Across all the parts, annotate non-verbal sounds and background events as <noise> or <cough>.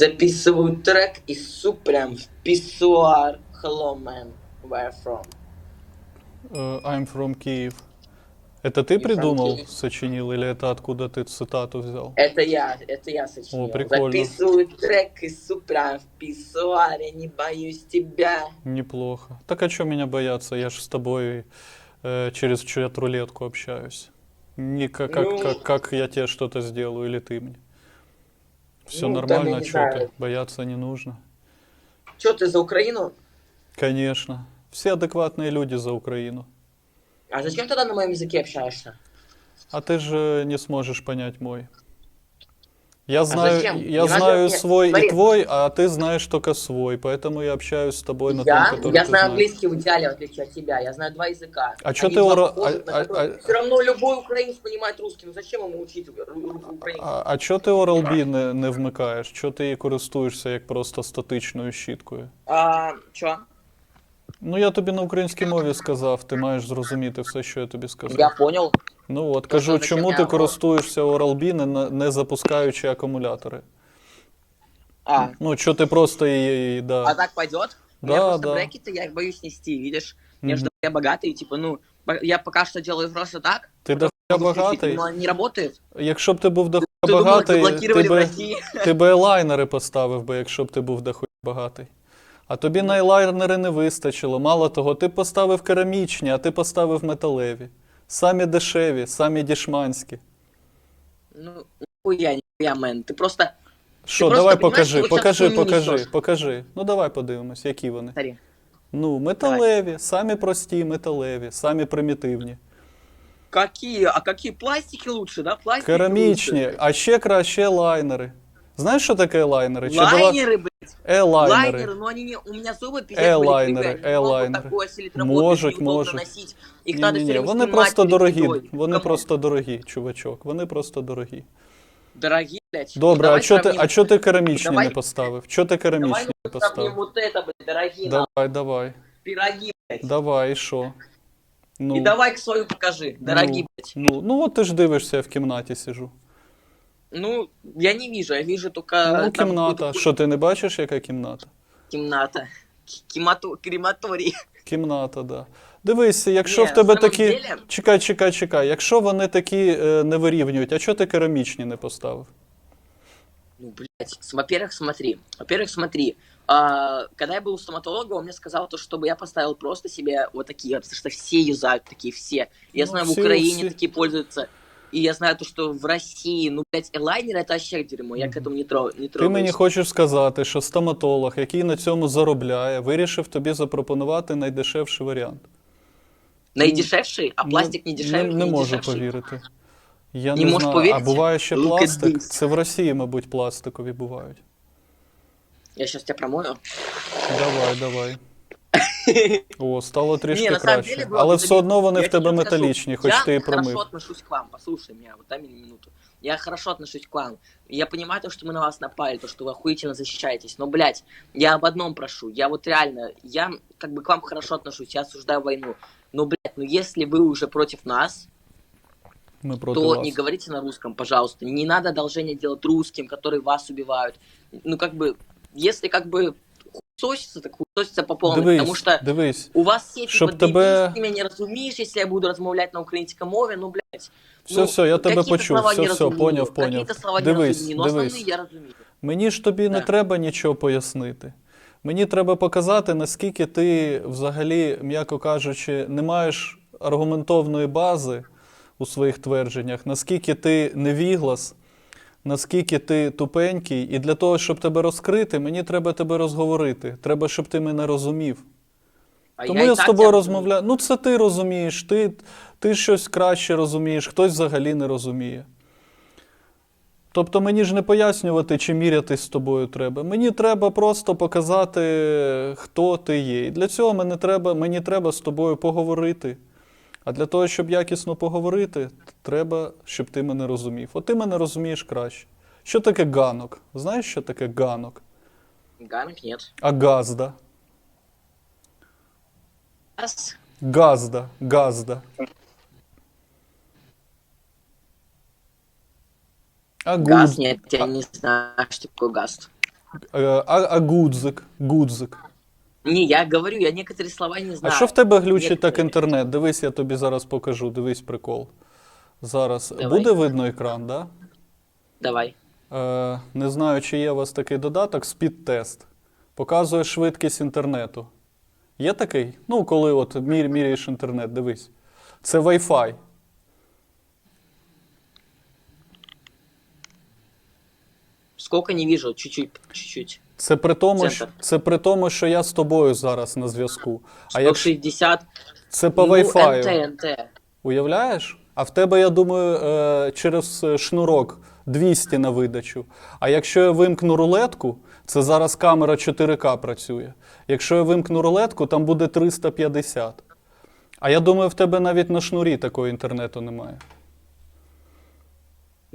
Записываю трек и су прям в писсуар. Hello, man. Where from? Э, I'm from Kyiv. Это ты придумал, сочинил, или это откуда ты цитату взял? Это я, это я сочинил. О, прикольно. Записываю трек и су прям в писсуаре. Не боюсь тебя. Неплохо. Так а что меня бояться? Я же с тобой э, через чат-рулетку общаюсь. Не как, как, Ну. как, как я тебе что-то сделаю или ты мне. Все Ну, там, нормально, я не что ты? знаю. Бояться не нужно. Че ты за Украину? Конечно. Все адекватные люди за Украину. А зачем тогда на моем языке общаешься? А ты же не сможешь понять мой. Я знаю, зачем? я Не надо знаю мне- свой смотри. и твой, а ты знаешь только свой, поэтому я общаюсь с тобой на я, том, который я ты знаю знаешь. английский в идеале, в отличие от тебя. Я знаю два языка. А чё Они ты два ора- похожих, а- на а- которые- а- Все равно любой украинец понимает русский. Ну зачем ему учить ру- ру- украинский? А, а чого ти Oral-B не, не вмикаєш? Чого ти її користуєшся як просто статичною щіткою? А, чё? Ну я тобі на українській мові сказав, ти маєш зрозуміти все, що я тобі сказав. Я понял. Ну от, кажу, зачем чому я ти говорю? користуєшся Oral-B, не, на- не запускаючи акумулятори? А, Ну, що ти просто її, а да. так пойдет? У Да, меня просто да. брекеты, я их боюсь нести, видишь? Я Мгм. же я богатый, типа, ну, по- я пока что делаю просто так. Ти потом дохуя могу включить, багатий. Но он не работает. Якщо б ти був дохуя Ты думал, багатий, заблокировали ти в би, России? ти би елайнери поставив би, якщо б ти був дохуя багатий. А тобі на елайнери не вистачило. Мало того, ти поставив керамічні, а ти поставив металеві. Самі дешеві, самі дішманські. Ну, нихуя, нихуя, мэн. Ты просто, Що, просто давай понимаешь, покажи, ты вот щас покажи, хуйню покажи, несешь. покажи. Ну давай подивимось, які вони. смотри. Ну, металеві, самі прості металеві, самі примітивні. Какие, а какие пластики лучше, да? Пластики Керамічні, лучше. а ще краще лайнери. Знаєш, що таке елайнери? Чи була- Лайнеры, блядь. Елайнери. Лайнеры, но они не, у меня зубы пиздец Э-лайнеры, были кривые, они не могут э-лайнеры. такое селить Можуть, работать, неудобно можуть. носить. Надо Ні-ні-ні, все время вони просто дорогі. Вони Кому? просто дорогі, чувачок. Вони просто дорогі. Дорогие, блядь. Добре, а Давай чо ти, а чо ти керамічні Давай- не поставив? Чо ти Давай керамічні не мы сравним поставив? вот это, блядь, нахуй, Давай, давай. пироги, блядь. Давай, і що? Ну, И давай к свою покажи, дорогие, ну, блядь. ну, ну от ти ж дивишся, я в кімнаті сижу. Ну, я не вижу, я вижу только... Ну, там кімната. какую-то Що ти не бачиш, яка кімната? Кімната. К- Кемато... Крематорій. Кімната, да. Дивись, якщо Ні, в тебе на самом такі. деле- Чекай, чекай, чекай. Якщо вони такі е, не вирівнюють, а чого ти керамічні не поставив? Ну, блядь, с- во-первых, смотри. Во-первых, смотри. А, когда я был у стоматолога, он мне сказал, то, чтобы я поставил просто себе вот такие, вот, потому что все юзают такие, все. Я Ну, знаю, в все- Украине все. такие пользуются. И я знаю то, что в России, ну, блядь, элайнер это вообще дерьмо, я к этому не, тро... не Ти трогаюсь. мені хочеш сказати, що стоматолог, який на цьому заробляє, вирішив тобі запропонувати найдешевший варіант. Наидешевший, а пластик не Ну, дешевый, Не, не можу дешевший. повірити. Я Не не, можеш знаю. повірити? А буває ще Look at пластик. this. Це в Росії, мабуть, пластикові бувають. Я сейчас тебя промою. Давай, давай. <laughs> О, стало трішки Не, на самом краще. деле, Влад, Але ты все заметь, одно вони я в тебе тебе скажу, металічні, хоч я ти і хорошо промив. отношусь к вам, послушай меня, вот дай мне минуту. Я хорошо отношусь к вам. Я понимаю то, что мы на вас напали, то, что вы охуительно защищаетесь. Но, блядь, я об одном прошу. Я вот реально, я как бы к вам хорошо отношусь, я осуждаю войну. Но, блядь, ну если вы уже против нас, Ми проти то вас. не говорите на русском, пожалуйста. Не надо одолжение делать русским, которые вас убивают. Ну, как бы, если как бы хуесоситься, так хуесоситься по полной. Дивись, Потому что дивись. у вас все Щоб типа тебе- ти мене не розумієш, якщо я буду розмовляти на українській мові, ну, блядь. Все, ну, все, я тебе какие-то почув. слова Все, не все, розумію, поняв, поняв. какие-то слова не Дивись, розумію, ну, дивись. основні я розумію. Мені ж тобі не Так. треба нічого пояснити. Мені треба показати, наскільки ти взагалі, м'яко кажучи, не маєш аргументовної бази у своїх твердженнях, наскільки ти невіглас, наскільки ти тупенький, і для того, щоб тебе розкрити, мені треба тебе розговорити. Треба, щоб ти мене розумів. А Тому і я, з тобою розмовляю. Ну, це ти розумієш, ти, ти щось краще розумієш, хтось взагалі не розуміє. Тобто мені ж не пояснювати, чи мірятись з тобою треба. Мені треба просто показати, хто ти є. І для цього мені треба, мені треба з тобою поговорити. А для того, щоб якісно поговорити, треба, щоб ти мене розумів. От ти мене розумієш краще. Що таке ганок? Знаєш, що таке ганок? Ганок нет. А газда? Газ? Газда, газда. А Газ нет, я не знаю, что такое газ. Е, А, а гудзик, гудзик. Не, я говорю, я некоторые слова не знаю. А що в тебе глючить так інтернет? Дивись, я тобі зараз покажу. Дивись прикол. Зараз Давай. буде видно екран, да? Давай. Е, не знаю, чи є у вас такий додаток, спід-тест. Показує швидкість інтернету. Є такий? Ну, коли от мір, міряєш інтернет, дивись. Це Wi-Fi. Сколько не вижу, чуть-чуть, чуть-чуть. Це при тому, що, це при тому, що я з тобою зараз на зв'язку. А якщо 160. це по ну, Wi-Fi. НТ, НТ. Уявляєш? А в тебе, я думаю, е, через шнурок 200 на видачу. А якщо я вимкну рулетку, це зараз камера 4К працює. Якщо я вимкну рулетку, там буде 350. А я думаю, в тебе навіть на шнурі такого інтернету немає.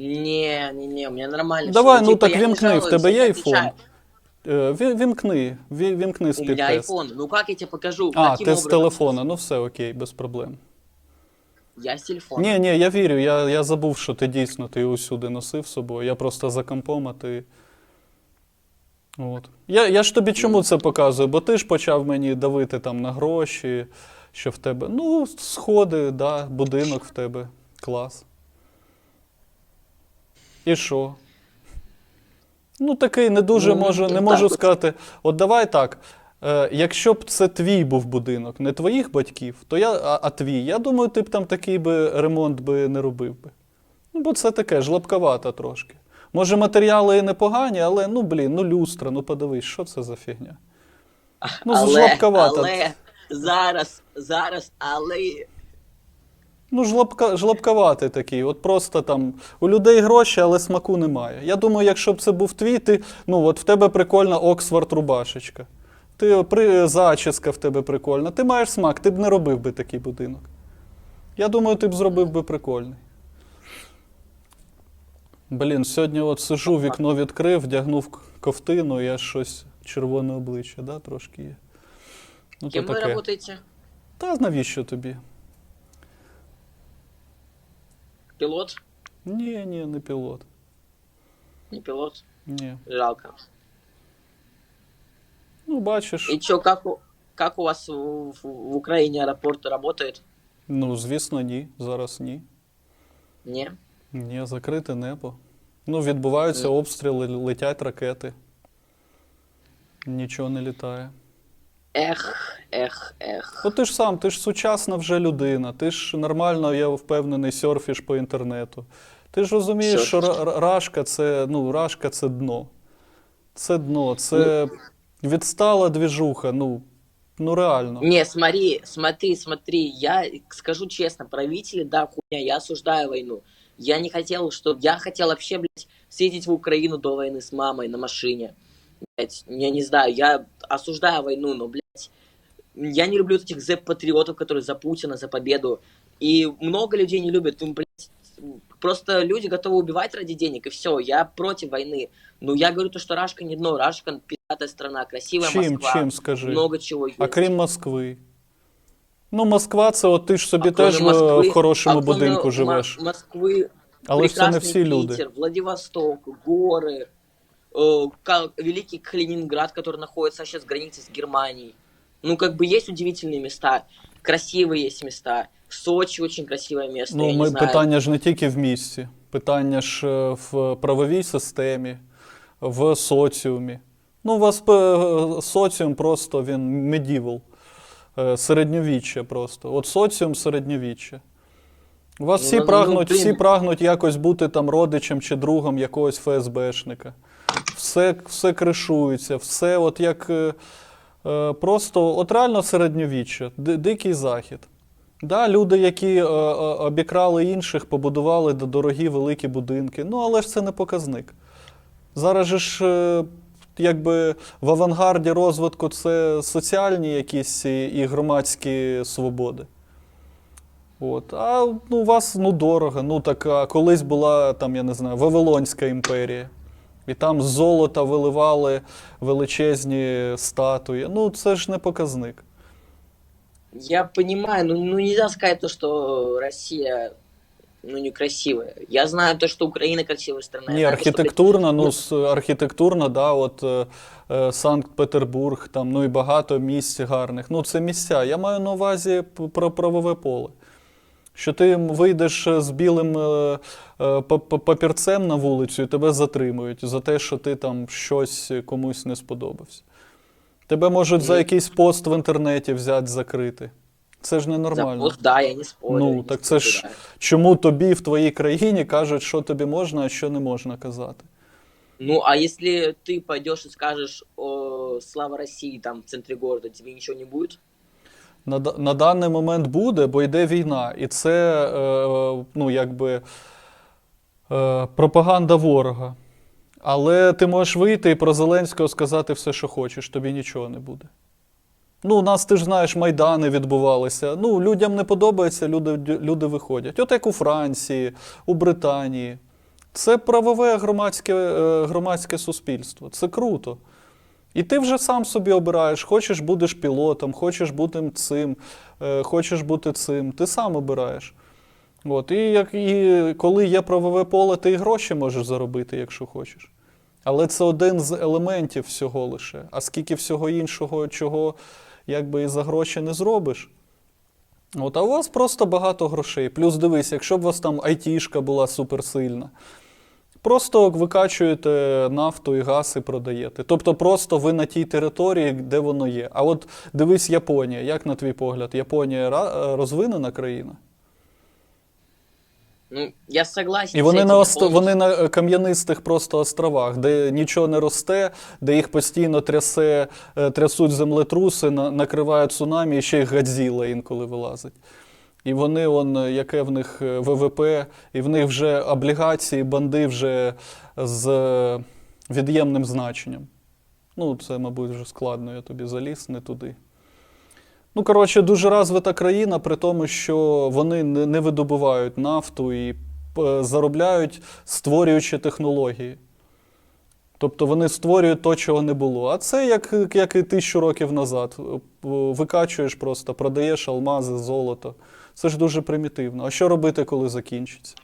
Не, не, не, у меня нормально. Давай, ну Типа, так я не вимкни, в жалуюсь, тебе я є отвечаю. iPhone. Е, ві- Вімкни, ві- вімкни У меня спідтест. iPhone. Ну как я тебе покажу? А, Каким ти з образом? телефона, ну все окей, без проблем. Я с телефона. Ні, ні, я вірю, я, я забув, що ти дійсно ти усюди носив з собою. Я просто за компом, а ти. От. Я, я ж тобі чому це показую? Бо ти ж почав мені давити там на гроші, що в тебе. Ну, сходи, да, будинок в тебе. Клас. І що? Ну, такий не дуже Ну, можу, не можу сказати. От давай так. Е, якщо б це твій був будинок, не твоїх батьків, то я, а, а твій, я думаю, ти б там такий би ремонт би не робив би. Ну, бо це таке жлобковато трошки. Може, матеріали і непогані, але ну блін, ну люстра, ну подивись, що це за фігня. Ну, але, жлобковато. але, зараз, зараз, але... Ну, жлобка, жлобковатий такий. От просто там у людей гроші, але смаку немає. Я думаю, якщо б це був твій, ти, ну от в тебе прикольна Оксфорд рубашечка. Ти при, зачіска в тебе прикольна. Ти маєш смак, ти б не робив би такий будинок. Я думаю, ти б зробив би прикольний. Блін, сьогодні от сижу, вікно відкрив, вдягнув ковтину, аж щось червоне обличчя, да, трошки є. Ну, Кем таке. работаете? Та навіщо тобі? Пилот? Ні, ні, не пілот. Не пилот? Ні. Жалко. Ну, бачиш, И чё, как у, как у вас в, в- в Украине аэропорт работает? ну, звісно, ні. Зараз ні. Не? Ні, закрите небо. Ну, відбуваються обстріли, летять ракети. Нічого не літає. Эх, эх, эх. Ну ти ж сам, ти ж сучасна вже людина, ти ж нормально, я впевнений, серфіш по інтернету. Ти ж розумієш, що ра- ра- рашка це, ну, рашка це дно. Це дно, це відстала двіжуха, ну, ну реально. Не, смотри, смотри, смотри, я скажу честно, правители, да, хуйня, я осуждаю войну. Я не хотел, что... Я хотел вообще, блядь, съездить в Украину до войны с мамой на машине. Блядь, я не знаю, я осуждаю войну, но, блядь, я не люблю этих зэп-патриотов, которые за Путина, за победу. И много людей не любят. Ну, блядь, просто люди готовы убивать ради денег, и все. Я против войны. Ну, я говорю то, что Рашка не дно. Рашка пятая страна, красивая Чим, Москва. чим, скажи? Много чего есть. А крім Москви. Ну, Москва це от ти ж собі А кроме теж в- Москвы- в хорошому а кроме будинку М- живеш. Москвы, Але ж це не прекрасный всі люди. Питер, Владивосток, горы, э, Ка- великий Калининград, который находится сейчас границы с Германией. Ну, как бы есть удивительные места, красивые есть места. Сочи очень красивое место, Ну, я ми, не знаю. питання ж не тільки в місті, питання ж е, в правовій системі, в соціумі. Ну, у вас е, соціум просто він medieval, е, середньовіччя просто. От соціум середньовіччя. У вас Ну, всі ну, ну, прагнуть, блін. всі прагнуть якось бути там родичем чи другом якогось ФСБшника. Все, все кришується, все от як е, е, просто от реально середньовіччя, дикий захід. Да, люди, які е, е, обікрали інших, побудували дорогі великі будинки. Ну, але ж це не показник. Зараз же ж, е, якби в авангарді розвитку це соціальні якісь і громадські свободи. От. А ну, у вас ну, дорого. Ну, так, а колись була там, я не знаю, Вавилонська імперія. І там з золота виливали величезні статуї. Ну, це ж не показник. Я понимаю, ну, ну нельзя сказать то, что Россия ну, некрасивая. Я знаю то, что Украина красивая страна. Я Ні, знаю то, что, архітектурна, ну, с- архітектурна, да, от е, е, Санкт-Петербург, там, ну і багато місць гарних. Ну, це місця. Я маю на увазі п- про правове поле. Що ти вийдеш з білим е, е, па- па- папірцем на вулицю і тебе затримують за те, що ти там щось комусь не сподобався. Тебе можуть за якийсь пост в інтернеті взяти закрити. Це ж ненормально. за пост, да, я не спорю. Ну, не так це ж да. чому тобі в твоїй країні кажуть, що тобі можна, а що не можна казати? Ну, а если ты пойдешь и скажешь о слава России там в центре города, тебе ничего не будет? На, на даний момент буде, бо йде війна, і це е, ну, якби, е, пропаганда ворога. Але ти можеш вийти і про Зеленського сказати все, що хочеш, тобі нічого не буде. Ну, у нас, ти ж знаєш, майдани відбувалися. Ну, людям не подобається, люди, люди виходять. От як у Франції, у Британії. Це правове громадське, е, громадське суспільство. Це круто. І ти вже сам собі обираєш, хочеш будеш пілотом, хочеш бути цим, е, хочеш бути цим. Ти сам обираєш. От, і, як, і коли є правове поле, ти і гроші можеш заробити, якщо хочеш. Але це один з елементів всього лише. А скільки всього іншого, чого якби і за гроші не зробиш. От, а у вас просто багато грошей. Плюс дивись, якщо б у вас там айтішка була суперсильна, Просто викачуєте нафту і газ і продаєте. Тобто просто ви на тій території, де воно є. А от дивись Японія. Як на твій погляд, Японія е, розвинена країна? Ну, я согласен. І вони на, ост... вони на е, кам'янистих просто островах, де нічого не росте, де їх постійно трясе, е, трясуть землетруси, на... накриває цунамі, і ще й Гадзіла інколи вилазить. І вони, он, яке в них е, ВВП, і в них вже облігації, банди вже з від'ємним значенням. Ну, це, мабуть, вже складно, я тобі заліз, не туди. Ну, коротше, дуже розвита країна, при тому, що вони не, не видобувають нафту і е, заробляють, створюючи технології. Тобто вони створюють то, чого не було. А це як, як і тисячу років назад. Е, Викачуєш просто, продаєш алмази, золото. Це ж дуже примітивно. А що робити, коли закінчиться?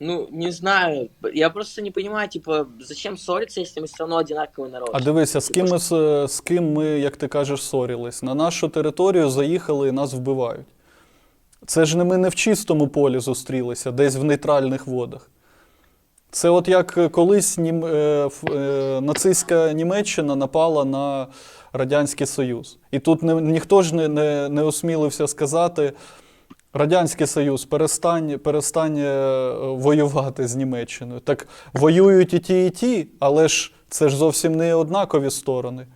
Ну, не знаю. Я просто не понимаю, типа, зачем ссориться, если мы все равно одинаковый народ? А дивися, з ким ми, с- з ким ми, як ти кажеш, ссорились. На нашу територію заїхали і нас вбивають. Це ж не ми не в чистому полі зустрілися, десь в нейтральних водах. Це от як колись нім, е, ф- е, нацистська Німеччина напала на Радянський Союз. І тут не, ніхто ж не, не, не осмілився сказати: Радянський Союз, перестань, перестань е, воювати з Німеччиною. Так воюють і ті, і ті, але ж це ж зовсім не однакові сторони.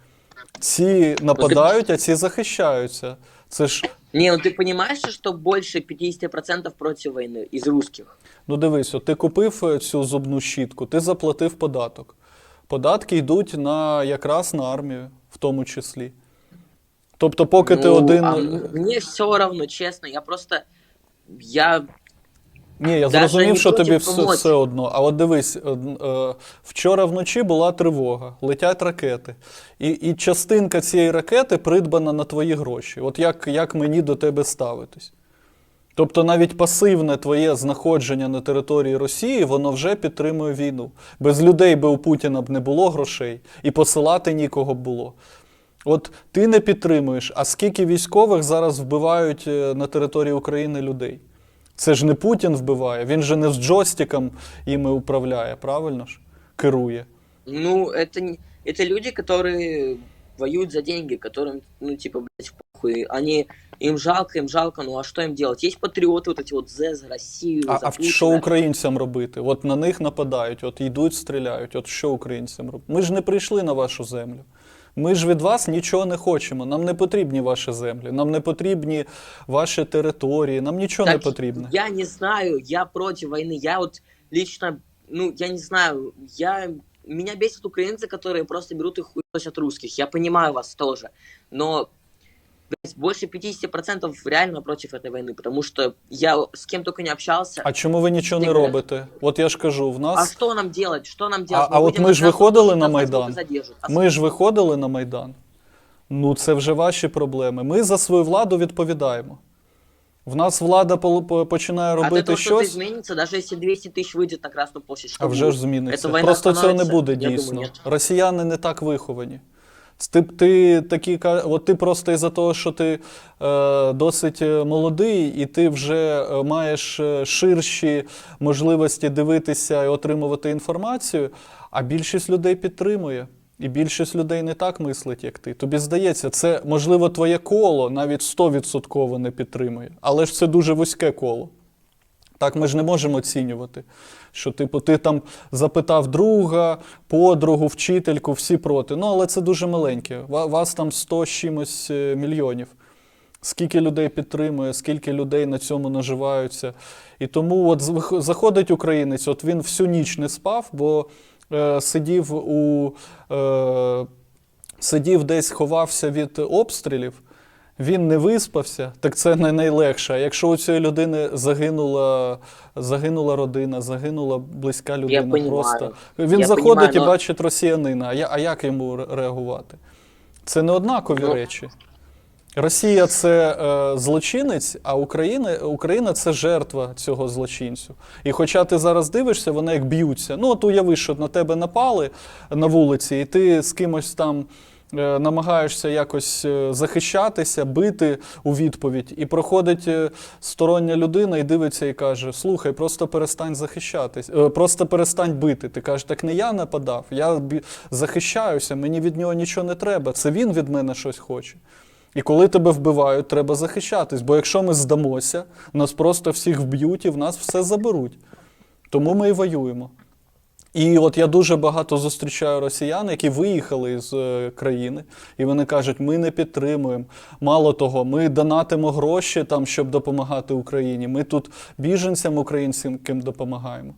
Ці нападають, а ці захищаються. Це ж Не, ну ты понимаешь, что больше 50% против войны из русских? Ну дивись, от ти купив цю зубну щітку, ти заплатив податок. Податки йдуть на якраз на армію, тому числі. Тобто, поки ти Ну, один. а мені все одно, чесно, Я просто... Я... Ні, я зрозумів, що тобі все, все одно. А от дивись, е, е, вчора вночі була тривога, летять ракети. І, і частинка цієї ракети придбана на твої гроші. От як, як мені до тебе ставитись? Тобто навіть пасивне твоє знаходження на території Росії, воно вже підтримує війну. Без людей би у Путіна б не було грошей, і посилати нікого б було. От ти не підтримуєш, а скільки військових зараз вбивають е, на території України людей? Це ж не Путін вбиває, він же не з джойстиком іми управляє, правильно ж? Керує. Ну, это, не- это люди, которые воюют за деньги, которым, ну, типа, блядь, похуй. Они, им жалко, им жалко, ну а что им делать? Есть патриоты вот эти вот за, за Россию, А, за а в- Путина. що українцям робити? От на них нападають, от йдуть, стріляють. От що українцям робити? Ми ж не прийшли на вашу землю. Ми ж від вас нічого не хочемо. Нам не потрібні ваші землі, нам не потрібні ваші території, нам нічого не Так, потрібно. Я не знаю, я против войны. Я вот лично, ну, я не знаю, я... Меня бесят украинцы, которые просто берут и хуй от русских. Я понимаю вас тоже. Но блядь, больше 50% реально против этой войны, потому что я с кем только не общался. А чому ви нічого не Ти говориш. робите? От я ж кажу, в А нас что нам делать? Что нам делать? а от выйдем ми ж на виходили улицу, на нас Майдан. сколько задержат? А Ми ж виходили на Майдан. Ну, це вже ваші проблеми. Ми за свою владу відповідаємо. В нас влада пол- по- починає От робити этого что-то щось, изменится, даже если 200 тысяч выйдет на Красную площадь, что а вже будет? ж зміниться. Эта война Просто цього не остановится? буде Я думаю, дійсно. нет. Росіяни не так виховані. Ти, ти, такі, от ти просто із-за того, що ти е, досить е, молодий, і ти вже е, маєш е, ширші можливості дивитися і отримувати інформацію, а більшість людей підтримує. І більшість людей не так мислить, як ти. Тобі здається, це можливо твоє коло навіть 100% не підтримує. Але ж це дуже вузьке коло. Так ми ж не можемо оцінювати. Що, типу, ти там запитав друга, подругу, вчительку, всі проти. Ну, але це дуже маленьке. Вас там 100 з чимось е, мільйонів. Скільки людей підтримує, скільки людей на цьому наживаються. І тому от заходить українець, от він всю ніч не спав, бо е, сидів у. Е, сидів десь, ховався від обстрілів, він не виспався, так це не найлегше. А якщо у цієї людини загинула, загинула родина, загинула близька людина, понімаю. просто він Я заходить понімаю, і но- бачить росіянина. А, я, а як йому реагувати? Це не однакові Ну. речі. Росія це е, злочинець, а Україна, Україна це жертва цього злочинцю. І хоча ти зараз дивишся, вони як б'ються. Ну, от уяви, що на тебе напали на вулиці, і ти з кимось там намагаєшся якось е, захищатися, бити у відповідь. І проходить е, стороння людина і дивиться і каже: Слухай, просто перестань захищатись, е, просто перестань бити. Ти кажеш, так не я нападав, я захищаюся, мені від нього нічого не треба. Це він від мене щось хоче. І коли тебе вбивають, треба захищатись. Бо якщо ми здамося, нас просто всіх вб'ють і в нас все заберуть. Тому ми і воюємо. І от я дуже багато зустрічаю росіян, які виїхали з е, країни, і вони кажуть, ми не підтримуємо. Мало того, ми донатимо гроші там, щоб допомагати Україні. Ми тут біженцям українським допомагаємо.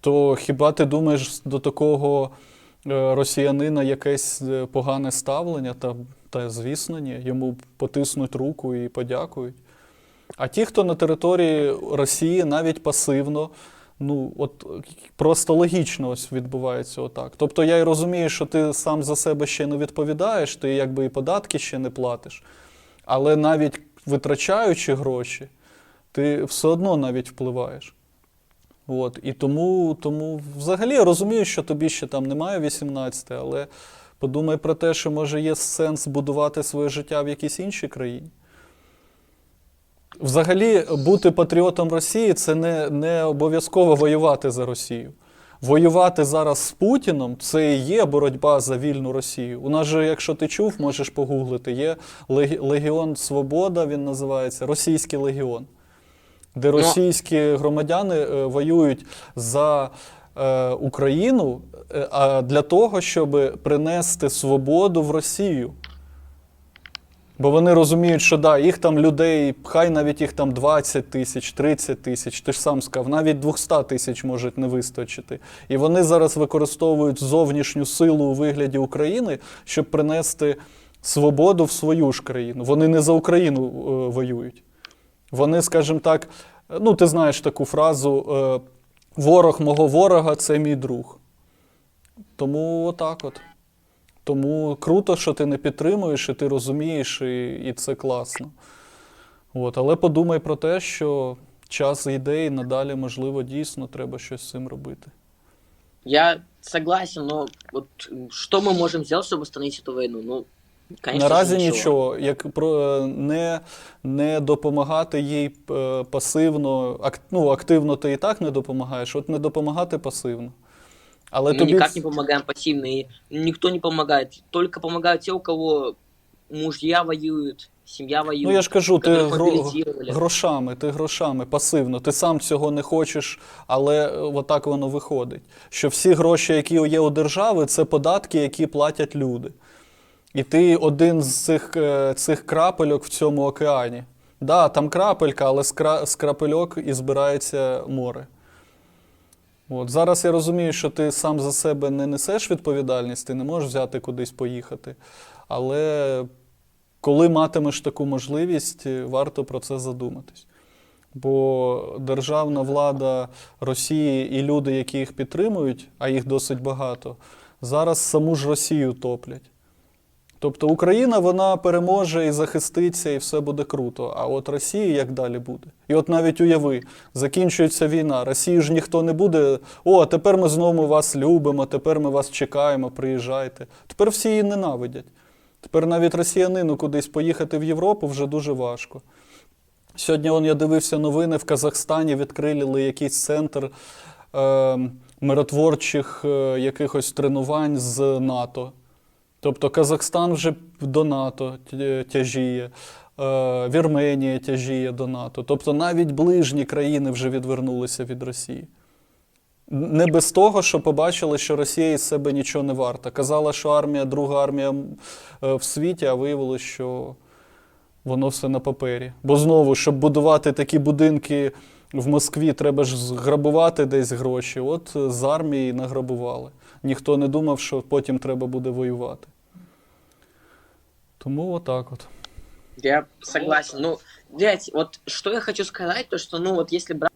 То хіба ти думаєш до такого е, росіянина якесь е, погане ставлення? Та, та звісно, ні. Йому потиснуть руку і подякують. А ті, хто на території Росії навіть пасивно, ну от просто логічно ось відбувається отак. Тобто я й розумію, що ти сам за себе ще не відповідаєш, ти якби і податки ще не платиш. Але навіть витрачаючи гроші, ти все одно навіть впливаєш. От, і тому, тому взагалі я розумію, що тобі ще там немає 18, але подумай про те, що може є сенс будувати своє життя в якійсь іншій країні. Взагалі, бути патріотом Росії це не, не обов'язково воювати за Росію. Воювати зараз з Путіном це і є боротьба за вільну Росію. У нас же, якщо ти чув, можеш погуглити, є Легіон Свобода, він називається Російський Легіон, де Ну, російські громадяни е, воюють за е, Україну е, для того, щоб принести свободу в Росію. Бо вони розуміють, що да, їх там людей, хай навіть їх там 20 тисяч, 30 тисяч, ти ж сам сказав, навіть 200 тисяч можуть не вистачити. І вони зараз використовують зовнішню силу у вигляді України, щоб принести свободу в свою ж країну. Вони не за Україну е, воюють. Вони, скажімо так, ну ти знаєш таку фразу: е, ворог мого ворога це мій друг. Тому отак от. Тому круто, що ти не підтримуєш, і ти розумієш, і, і це класно. От, але подумай про те, що час йде, і надалі, можливо, дійсно треба щось з цим робити. Я согласен, но вот м, что мы можем сделать, чтобы остановить эту войну? Ну, конечно же, Наразі нічого, як про е, не, не допомагати їй е, пасивно, ак, ну, активно ти і так не допомагаєш, от не допомагати пасивно. Але Мы тобі никак не помогаем пассивно, и никто не помогает. Только помогают те, у кого мужья воюют, семья воюет. Ну я ж кажу, ти гро... грошами, ти грошами пасивно. Ти сам цього не хочеш, але е, отак воно виходить. Що всі гроші, які є у держави, це податки, які платять люди. І ти один з цих, е, цих крапельок в цьому океані. Да, там крапелька, але з крапельок і збирається море. От. Зараз я розумію, що ти сам за себе не несеш відповідальність, ти не можеш взяти кудись поїхати. Але коли матимеш таку можливість, варто про це задуматись. Бо державна влада Росії і люди, які їх підтримують, а їх досить багато, зараз саму ж Росію топлять. Тобто Україна вона переможе і захиститься, і все буде круто. А от Росія як далі буде? І от навіть уяви, закінчується війна. Росію ж ніхто не буде. О, тепер ми знову вас любимо, тепер ми вас чекаємо, приїжджайте. Тепер всі її ненавидять. Тепер навіть росіянину кудись поїхати в Європу вже дуже важко. Сьогодні он, я дивився новини, в Казахстані відкрили якийсь центр е, миротворчих е, якихось тренувань з НАТО. Тобто Казахстан вже до НАТО тя- тяжіє, е, Вірменія тяжіє до НАТО. Тобто навіть ближні країни вже відвернулися від Росії. Не без того, що побачили, що Росія із себе нічого не варта. Казала, що армія, друга армія е, в світі, а виявилось, що воно все на папері. Бо знову, щоб будувати такі будинки в Москві, треба ж зграбувати десь гроші. От з армії награбували. Ніхто не думав, що потім треба буде воювати. Тому отак от. Я согласен. Ну, блядь, вот что я хочу сказать, то что, ну, вот если брать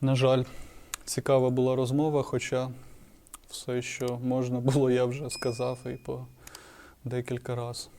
На жаль, цікава була розмова, хоча все, що можна було, я вже сказав і по декілька разів.